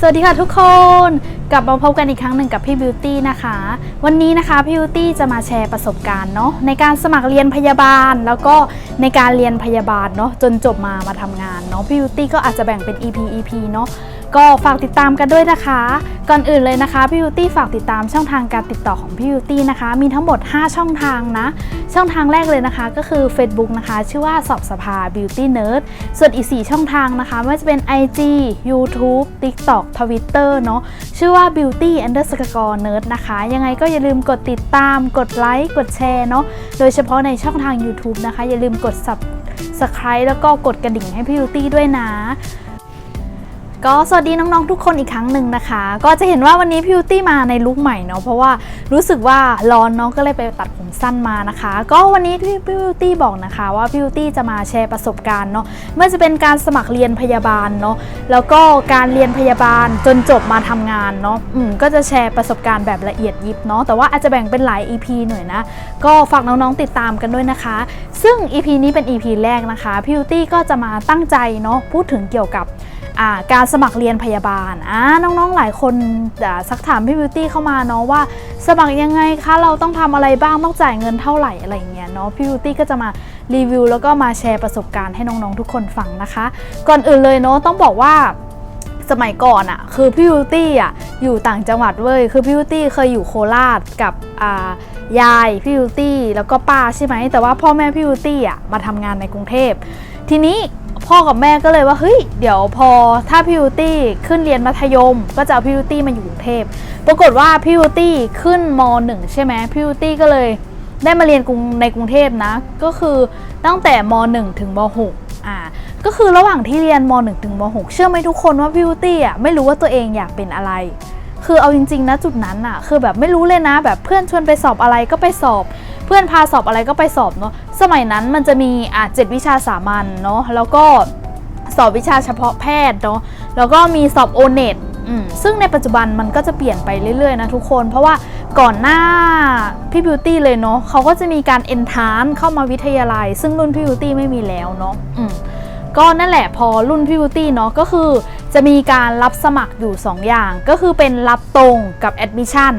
สวัสดีค่ะทุกคน กลับมาพบกันอีกครั้งหนึ่งกับพี่บิวตี้นะคะ วันนี้นะคะพี่บิวตี้จะมาแชร์ประสบการณ์เนาะในการสมัครเรียนพยาบาล แล้วก็ในการเรียนพยาบาลเนาะจนจบมามาทำงานเนาะพี่บิวตี้ก็อาจจะแบ่งเป็น EP EP เนาะ ก็ฝากติดตามกันด้วยนะคะ ก่อนอื่นเลยนะคะพี่บิวตี้ฝากติดตามช่องทางการติดต่อของพี่บิวตี้นะคะ มีทั้งหมด 5 ช่องทางนะ ช่องทางแรกเลยนะคะ ก็คือ Facebook นะคะ ชื่อว่าสอบสภา Beauty Nerd ส่วนอีก 4 ช่องทางนะคะไม่ว่าจะเป็น IG YouTube TikTok Twitter เนาะชื่อว่า Beauty Underscore Nerd นะคะ ยังไงก็อย่าลืมกดติดตาม กดไลค์กดแชร์เนาะโดยเฉพาะในช่องทาง YouTube นะคะ อย่าลืมกด Subscribe แล้วก็กดกระดิ่งให้พี่ Beauty ด้วยนะ ก็สวัสดีน้องๆทุกคนอีกครั้งหนึ่งนะคะ ก็จะเห็นว่าวันนี้พิวตี้มาในลุคใหม่เนาะเพราะว่ารู้สึกว่าร้อนเนาะก็เลยไปตัดผมสั้นมานะคะ ก็วันนี้พี่พิวตี้บอกนะคะ ว่าพิวตี้จะมาแชร์ประสบการณ์เนาะไม่ว่าจะเป็นการสมัครเรียนพยาบาลเนาะแล้วก็การเรียนพยาบาลจนจบมาทำงานเนาะอืมก็จะแชร์ประสบการณ์แบบละเอียดยิบเนาะแต่ว่าอาจจะแบ่งเป็นหลาย EP หน่อยนะก็ฝากน้องๆติดตามกันด้วยนะคะ ซึ่ง EP นี้เป็น EP แรกนะคะพิวตี้ก็จะมาตั้งใจเนาะพูดถึงเกี่ยวกับ การสมัครเรียนพยาบาลน้องๆหลายคนอ่าซักถามพี่บิวตี้เข้ามาเนาะว่า สมัครยังไงคะเราต้องทำอะไรบ้างต้องจ่ายเงินเท่าไหร่อะไรเงี้ยเนาะพี่บิวตี้ก็จะมารีวิวแล้วก็มาแชร์ประสบการณ์ให้น้องๆทุกคนฟังนะคะ ก่อนอื่นเลยเนาะต้องบอกว่าสมัยก่อนอะคือพี่บิวตี้อะอยู่ต่างจังหวัดเว้ยคือพี่บิวตี้เคยอยู่โคราชกับอ่ายายพี่บิวตี้แล้วก็ป้าใช่ไหมแต่ว่าพ่อแม่พี่บิวตี้อะมาทำงานในกรุงเทพทีนี้ พ่อกับแม่ก็เลยว่าเฮ้ยเดี๋ยวพอถ้าพิวตี้ขึ้นเรียนมัธยม ก็จะเอาพิวตี้มาอยู่กรุงเทพปรากฏว่าพิวตี้ขึ้นม .1 ใช่ไหมพิวตี้ก็เลยได้มาเรียนกรุงในกรุงเทพนะ ก็คือตั้งแต่ม .1 ถึงม .6 อ่าก็คือระหว่างที่เรียนม .1 ถึงม .6 เชื่อไหมทุกคนว่าพิวตี้อะไม่รู้ว่าตัวเองอยากเป็นอะไร คือเอาจริงๆนะจุดนั้นอะ คือแบบไม่รู้เลยนะ แบบเพื่อนชวนไปสอบอะไรก็ไปสอบ เพื่อนพาสอบอะไรก็ไปสอบเนาะสมัยนั้นมันจะมีอะเจ็ดวิชาสามัญเนาะแล้วก็สอบวิชาเฉพาะแพทย์เนาะแล้วก็มีสอบโอเน็ตซึ่งในปัจจุบันมันก็จะเปลี่ยนไปเรื่อยๆนะทุกคน เพราะว่าก่อนหน้าพี่บิวตี้เลยเนาะเขาก็จะมีการเอนทานเข้ามาวิทยาลัย ซึ่งรุ่นพี่บิวตี้ไม่มีแล้วเนาะอืมก็นั่นแหละพอรุ่นพี่บิวตี้เนาะก็คือ จะมีการรับสมัครอยู่ 2 อย่าง ก็คือเป็นรับตรงกับแอดมิชชั่น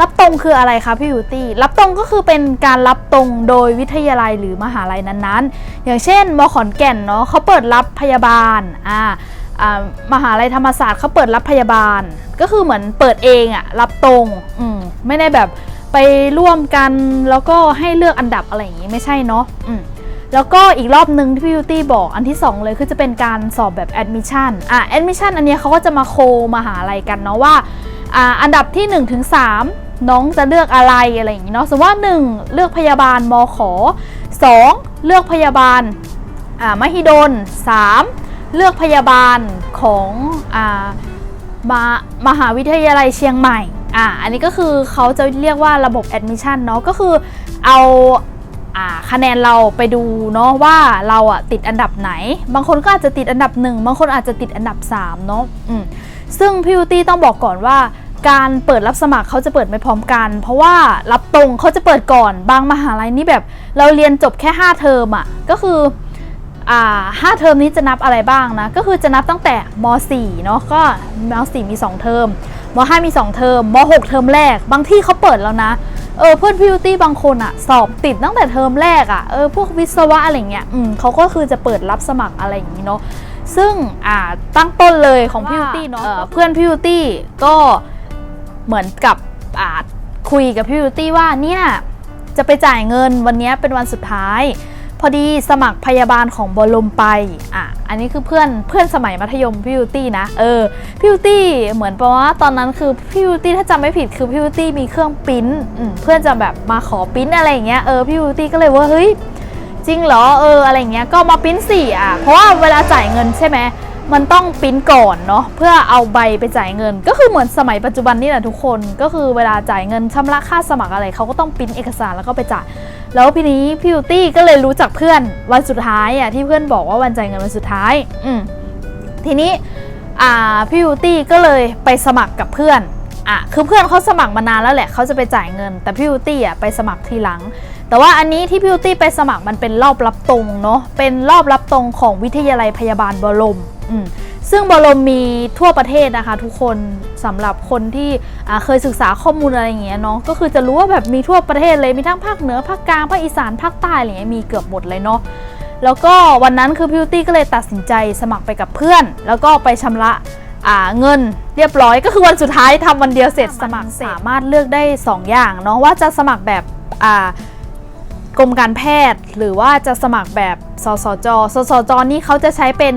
รับตรงคืออะไรคะพี่บิวตี้รับตรงก็คือเป็นการรับตรงโดยวิทยาลัยหรือมหาลัยนั้นๆ อย่างเช่นมขอนแก่นเนาะเขาเปิดรับพยาบาลอ่าอ่ามหาลัยธรรมศาสตร์เขาเปิดรับพยาบาล ก็คือเหมือนเปิดเองอะรับตรงอืมไม่ได้แบบไปร่วมกันแล้วก็ให้เลือกอันดับอะไรอย่างงี้ไม่ใช่เนาะอืม แล้วก็อีกรอบหนึ่งที่พี่บิวตี้บอกอันที่ 2 เลยคือจะเป็นการสอบแบบแอดมิชชั่นอะแอดมิชชั่นอันนี้เขาก็จะมาโคมาหาอะไรกันเนาะว่าอ่าอันดับที่1ถึง3น้องจะเลือกอะไรอะไรอย่างงี้เนาะสมมติว่า 1 เลือกพยาบาลมขอ 2 เลือกพยาบาลอ่ามหิดล 3 เลือกพยาบาลของอ่ามามหาวิทยาลัยเชียงใหม่อ่าอันนี้ก็คือเขาจะเรียกว่าระบบแอดมิชชั่นเนาะก็คือเอา คะแนนเราไปดูเนาะว่าเราอะติดอันดับไหน บางคนก็อาจจะติดอันดับหนึ่งบางคนอาจจะติดอันดับ 3 เนาะซึ่งพี่วิตี้ต้องบอกก่อนว่าการเปิดรับสมัครเขาจะเปิดไม่พร้อมกัน เพราะว่ารับตรงเขาจะเปิดก่อน บางมหาลัยนี่แบบ เราเรียนจบแค่ 5 เทอมอะก็คืออ่าห้าเทอมนี้จะนับอะไรบ้างนะ ก็คือจะนับตั้งแต่ม .4 เนาะก็ม .4 มี 2 เทอมม .5 มี 2 เทอมม .6 เทอมแรก บางที่เขาเปิดแล้วนะ เออเพื่อนพิวตี้บางคนอะสอบติดตั้งแต่เทอมแรกอะเออพวกวิศวะอะไรเงี้ยอืมเขาก็คือจะเปิดรับสมัครอะไรอย่างนี้เนาะซึ่งอ่าตั้งต้นเลยของพิวตี้เนาะเพื่อนพิวตี้ก็เหมือนกับอ่าคุยกับพิวตี้ว่าเนี่ยจะไปจ่ายเงินวันนี้เป็นวันสุดท้าย พอดีสมัครพยาบาลของบอลลมไปอะอันนี้คือเพื่อนเพื่อนสมัยมัธยมพิวตี้นะเออพิวตี้เหมือนเพราะว่าตอนนั้นคือพิวตี้ถ้าจำไม่ผิดคือพิวตี้มีเครื่องปริ้นเพื่อนจะแบบมาขอปริ้นอะไรอย่างเงี้ยเออพิวตี้ก็เลยว่าเฮ้ยจริงเหรอเอออะไรเงี้ยก็มาปริ้นสี่อะเพราะว่าเวลาจ่ายเงินใช่ไหม มันต้องปริ้นก่อนเนาะเพื่อเอาใบไปจ่ายเงิน ก็คือเหมือนสมัยปัจจุบันนี่แหละทุกคนก็คือเวลาจ่ายเงินชำระค่าสมัครอะไรเขาก็ต้องปริ้นเอกสารแล้วก็ไปจ่ายแล้วพี่นี้พี่บิวตี้ก็เลยรู้จักเพื่อนวันสุดท้ายอะที่เพื่อนบอกว่าวันจ่ายเงินวันสุดท้าย อืมทีนี้อ่าพี่บิวตี้ก็เลยไปสมัครกับเพื่อนอะคือเพื่อนเขาสมัครมานานแล้วแหละเขาจะไปจ่ายเงิน แต่พี่บิวตี้อะไปสมัครทีหลัง แต่ว่าอันนี้ที่พี่บิวตี้ไปสมัครมันเป็นรอบรับตรงเนาะเป็นรอบรับตรงของวิทยาลัยพยาบาลบรม ซึ่งบรมมีทั่วประเทศนะคะทุกคนสำหรับคนที่เคยศึกษาข้อมูลอะไรอย่างเงี้ยเนาะก็คือจะรู้ว่าแบบมีทั่วประเทศเลยมีทั้งภาคเหนือภาคกลางภาคอีสานภาคใต้อะไรเงี้ยมีเกือบหมดเลยเนาะแล้วก็วันนั้นคือพิวตี้ก็เลยตัดสินใจสมัครไปกับเพื่อน แล้วก็ไปชำระเงินเรียบร้อย ก็คือวันสุดท้ายทำวันเดียวเสร็จสมัครสามารถเลือกได้ 2 อย่างเนาะว่าจะสมัครแบบกรมการแพทย์ หรือว่าจะสมัครแบบสสจ สสจนี่เขาจะใช้เป็น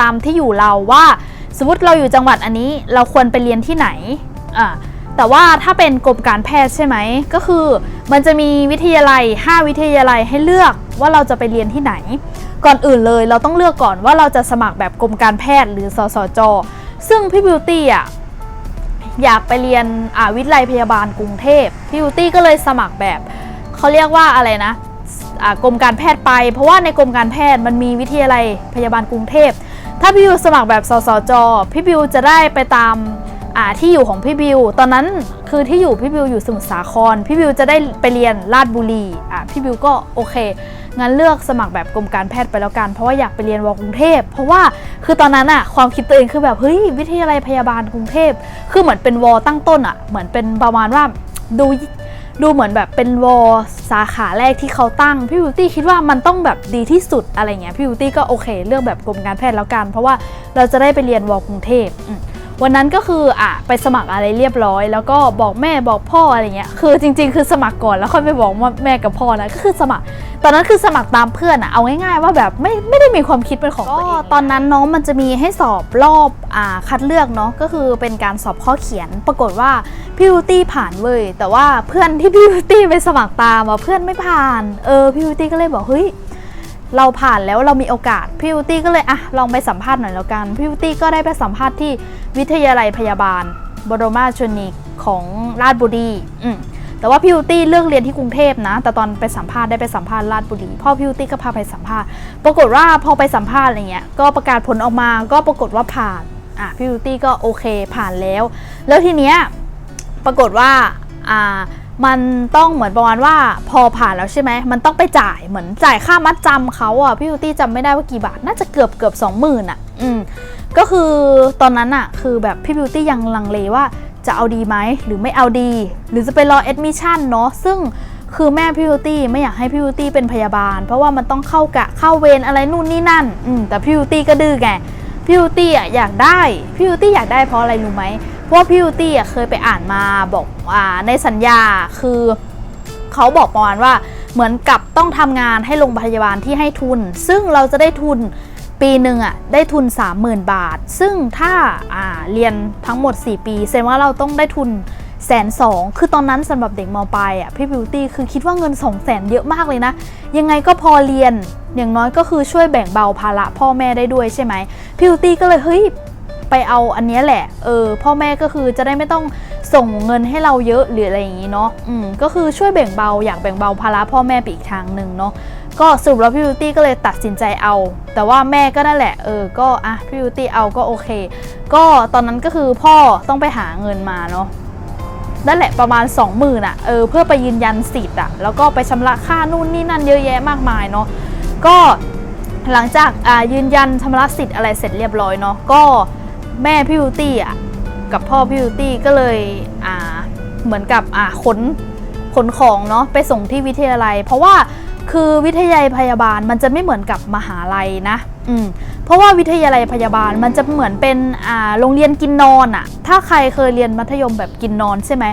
ตามที่อยู่เราว่า สมมติเราอยู่จังหวัดอันนี้เราควรไปเรียนที่ไหนอ่าแต่ว่าถ้าเป็นกรมการแพทย์ใช่ไหม ก็คือมันจะมีวิทยาลัย 5 วิทยาลัยให้เลือกว่าเราจะไปเรียนที่ไหน ก่อนอื่นเลยเราต้องเลือกก่อนว่าเราจะสมัครแบบกรมการแพทย์หรือสสจ ซึ่งพี่บิวตี้อะอยากไปเรียนอ่าวิทยาลัยพยาบาลกรุงเทพพี่บิวตี้ก็เลยสมัครแบบเขาเรียกว่าอะไรนะกรมการแพทย์ไป เพราะว่าในกรมการแพทย์มันมีวิทยาลัยพยาบาลกรุงเทพ ถ้าพี่บิวสมัครแบบสสจพี่บิวจะได้ไปตามอ่าที่อยู่ของพี่บิว ตอนนั้นคือที่อยู่พี่บิวอยู่สมุทรสาคร พี่บิวจะได้ไปเรียนราชบุรีอะพี่บิวก็โอเค งั้นเลือกสมัครแบบกรมการแพทย์ไปแล้วกัน เพราะว่าอยากไปเรียนวกรุงเทพ เพราะว่าคือตอนนั้นอะความคิดตัวเองคือแบบเฮ้ยวิทยาลัยพยาบาลกรุงเทพ คือเหมือนเป็นวอตั้งต้นอะเหมือนเป็นประมาณว่าดู ดูเหมือนแบบเป็นวอสาขาแรกที่เขาตั้งพี่บิวตี้คิดว่ามันต้องแบบดีที่สุดอะไรเงี้ยพี่บิวตี้ก็โอเค เลือกแบบกรมการแพทย์แล้วกัน เพราะว่าเราจะได้ไปเรียนวอกรุงเทพ วันนั้นก็คืออะไปสมัครอะไรเรียบร้อย แล้วก็บอกแม่บอกพ่ออะไรเงี้ยคือจริง ๆ คือสมัครก่อนแล้วค่อยไปบอกแม่กับพ่อนะก็คือสมัคร ตอนนั้นคือสมัครตามเพื่อนอะเอาง่ายๆ ว่าแบบไม่ไม่ได้มีความคิดเป็นของตัวเองตอนนั้นน้องมันจะมีให้สอบรอบอ่าคัดเลือกเนาะก็คือเป็นการสอบข้อเขียน ปรากฏว่าพี่วิวตี้ผ่านเว้ยแต่ว่าเพื่อนที่พี่วิวตี้ไปสมัครตามอะเพื่อนไม่ผ่านเออพี่วิวตี้ก็เลยบอกเฮ้ย เราผ่านแล้วเรามีโอกาสพี่วิวตี้ก็เลยอะลองไปสัมภาษณ์หน่อยแล้วกันพี่วิวตี้ก็ได้ไปสัมภาษณ์ที่วิทยาลัยพยาบาล บรมราชชนนีของราชบุรีอืมแต่ว่าพี่วิวตี้เลือกเรียนที่กรุงเทพนะ แต่ตอนไปสัมภาษณ์ได้ไปสัมภาษณ์ราชบุรีพ่อพี่วิวตี้ก็พาไปสัมภาษณ์ ปรากฏว่าพอไปสัมภาษณ์อะไรเงี้ยก็ประกาศผลออกมาก็ปรากฏว่าผ่านอะพี่วิวตี้ก็โอเคผ่านแล้ว แล้วทีเนี้ยปรากฏว่าอ่า มันต้องเหมือนประมาณว่าพอผ่านแล้วใช่ไหม มันต้องไปจ่ายเหมือนจ่ายค่ามัดจำเขาอะพี่วิวตี้จำไม่ได้ว่ากี่บาท น่าจะเกือบเกือบสองหมื่นอะ อืม ก็คือตอนนั้นอะคือแบบพี่บิวตี้ยังลังเลว่าจะเอาดีไหมหรือไม่เอาดี หรือจะไปรอแอดมิชชั่นเนาะซึ่งคือแม่พี่บิวตี้ไม่อยากให้พี่บิวตี้เป็นพยาบาล เพราะว่ามันต้องเข้ากะเข้าเวรอะไรนู่นนี่นั่น อืมแต่พี่บิวตี้ก็ดื้อไงพี่บิวตี้อะอยากได้พี่บิวตี้อยากได้เพราะอะไรรู้ไหม พราะว่าพี่บิวตี้อะเคยไปอ่านมาบอกอ่าในสัญญาคือเขาบอกประมาณว่าเหมือนกับต้องทำงานให้โรงพยาบาลที่ให้ทุน ซึ่งเราจะได้ทุนปีหนึ่งอะได้ทุน 30,000 บาท ซึ่งถ้าอ่าเรียนทั้งหมด 4 ปีแสดงว่าเราต้องได้ทุนแสนสองคือตอนนั้นสำหรับเด็กมปลายอะพี่บิวตี้คือคิดว่าเงิน2 0 0แสนเยอะมากเลยนะ ยังไงก็พอเรียนอย่างน้อยก็คือช่วยแบ่งเบาภาระพ่อแม่ได้ด้วยใช่ไหมพี่บิวตี้ก็เลยเฮ้ย ไปเอาอันนี้แหละ เออ พ่อแม่ก็คือจะได้ไม่ต้องส่งเงินให้เราเยอะหรืออะไรอย่างงี้เนาะ อืม ก็คือช่วยแบ่งเบาอยากแบ่งเบาภาระพ่อแม่ไปอีกทางหนึ่งเนาะ ก็สรุปแล้วพี่บิวตี้ก็เลยตัดสินใจเอา แต่ว่าแม่ก็นั่นแหละ เออ ก็อะพี่บิวตี้เอาก็โอเค ก็ตอนนั้นก็คือพ่อต้องไปหาเงินมาเนาะนั่นแหละประมาณ 20,000อะเออเพื่อไปยืนยันสิทธิ์อะแล้วก็ไปชำระค่านู่นนี่นั่นเยอะแยะมากมายเนาะก็หลังจากอ่ายืนยันชำระสิทธิ์อะไรเสร็จเรียบร้อยเนาะก็ แม่พี่บิวตี้อะกับพ่อพี่บิวตี้ก็เลยอ่าเหมือนกับอ่าขนขนของเนาะไปส่งที่วิทยาลัย เพราะว่าคือวิทยาลัยพยาบาลมันจะไม่เหมือนกับมหาลัยนะ อืม เพราะว่าวิทยาลัยพยาบาลมันจะเหมือนเป็นอ่าโรงเรียนกินนอนอะถ้าใครเคยเรียนมัธยมแบบกินนอนใช่ไหม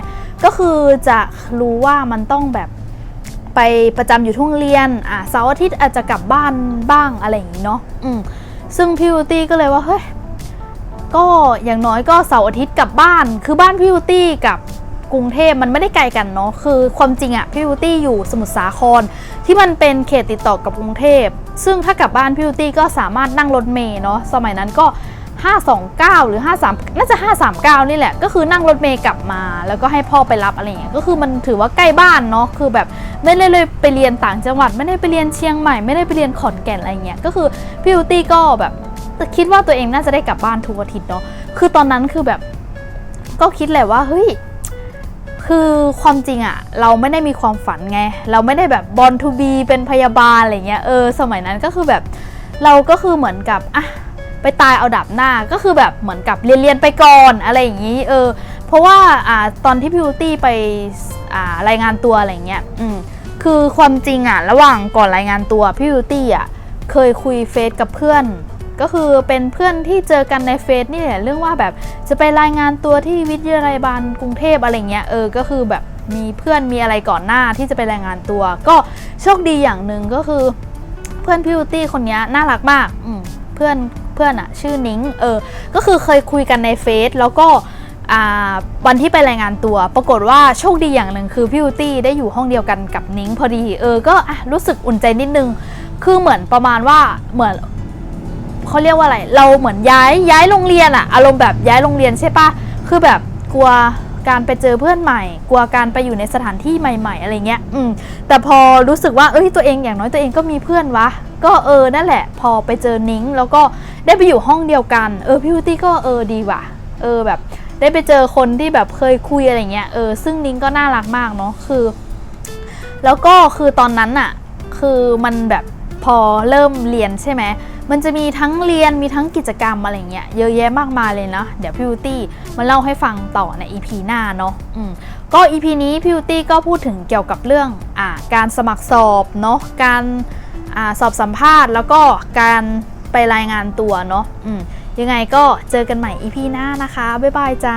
ก็คือจะรู้ว่ามันต้องแบบไปประจำอยู่ที่งเรียน อ่าเสาร์อาทิตย์อาจจะกลับบ้านบ้างอะไรอย่างนี้เนาะ อืม ซึ่งพี่วิวตี้ก็เลยว่าเฮ้ย ก็อย่างน้อยก็เสาร์อาทิตย์กลับบ้าน คือบ้านพี่วูตี้กับกรุงเทพมันไม่ได้ไกลกันเนาะคือความจริงอะพี่วูตี้อยู่สมุทรสาคร ที่มันเป็นเขตติดต่อกับกรุงเทพ ซึ่งถ้ากลับบ้านพี่วูตี้ก็สามารถนั่งรถเมล์เนาะสมัยนั้นก็ 529 หรือ 53 น่าจะ 539 นี่แหละ ก็คือนั่งรถเมล์กลับมา แล้วก็ให้พ่อไปรับอะไรอย่างเงี้ยก็คือมันถือว่าใกล้บ้านเนาะคือแบบไม่ได้เลยไปเรียนต่างจังหวัด ไม่ได้ไปเรียนเชียงใหม่ไม่ได้ไปเรียนขอนแก่นอะไรเงี้ยก็คือพี่วูตี้ก็แบบ แต่คิดว่าตัวเองน่าจะได้กลับบ้านทุกอาทิตย์เนาะคือตอนนั้นคือแบบ ก็คิดแหละว่าเฮ้ยคือความจริงอะเราไม่ได้มีความฝันไง เราไม่ได้แบบบอลทูบีเป็นพยาบาลอะไรเงี้ยเออสมัยนั้นก็คือแบบเราก็คือเหมือนกับอะไปตายเอาดับหน้าก็คือแบบเหมือนกับเรียนเรียนๆไปก่อนอะไรอย่างนี้เออเพราะว่าอ่าตอนที่พิวตี้ไปอ่ารายงานตัวอะไรเงี้ยอืมคือความจริงอะระหว่างก่อนรายงานตัวพี่บิวตี้อะเคยคุยเฟซกับเพื่อน ก็คือเป็นเพื่อนที่เจอกันในเฟซนี่แหละเรื่องว่าแบบจะไปรายงานตัวที่วิทยาลัยบาลกรุงเทพอะไรเงี้ยเออก็คือแบบมีเพื่อนมีอะไรก่อนหน้าที่จะไปรายงานตัว ก็โชคดีอย่างหนึ่งก็คือ เพื่อนพี่บิวตี้คนนี้น่ารักมากอืมเพื่อนเพื่อนอะชื่อนิ้งเออก็คือเคยคุยกันในเฟซแล้วก็วันที่ไปรายงานตัว ปรากฏว่าโชคดีอย่างหนึ่งคือพี่บิวตี้ได้อยู่ห้องเดียวกันกับนิ้งพอดี เออ ก็อรู้สึกอุ่นใจนิดนึง คือเหมือนประมาณว่าเหมือน เขาเรียกว่าอะไร เราเหมือนย้ายย้ายโรงเรียนอะอารมณ์แบบย้ายโรงเรียนใช่ปะคือแบบกลัวการไปเจอเพื่อนใหม่ กลัวการไปอยู่ในสถานที่ใหม่ ๆ อะไรเงี้ย อืม แต่พอรู้สึกว่า เอ้ย ตัวเองอย่างน้อยตัวเองก็มีเพื่อนวะ ก็เออ นั่นแหละ พอไปเจอนิ้งแล้วก็ได้ไปอยู่ห้องเดียวกัน เออ พี่วูตี้ก็เออดีว่ะ เออแบบ ได้ไปเจอคนที่แบบเคยคุยอะไรเงี้ย เออ ซึ่งนิ้งก็น่ารักมากเนาะ คือ แล้วก็คือตอนนั้นอะคือมันแบบพอเริ่มเรียนใช่ไหม มันจะมีทั้งเรียนมีทั้งกิจกรรมอะไรเงี้ยเยอะแยะมากมายเลยนะเดี๋ยวพี่วิวตี้มาเล่าให้ฟังต่อใน EP หน้าเนาะอืมก็ EP นี้พี่วิวตี้ก็พูดถึงเกี่ยวกับเรื่องอการสมัครสอบเนาะการอสอบสัมภาษณ์แล้วก็การไปรายงานตัวเนาะยังไงก็เจอกันใหม่ EP หน้านะคะ บ๊ายบายจ้า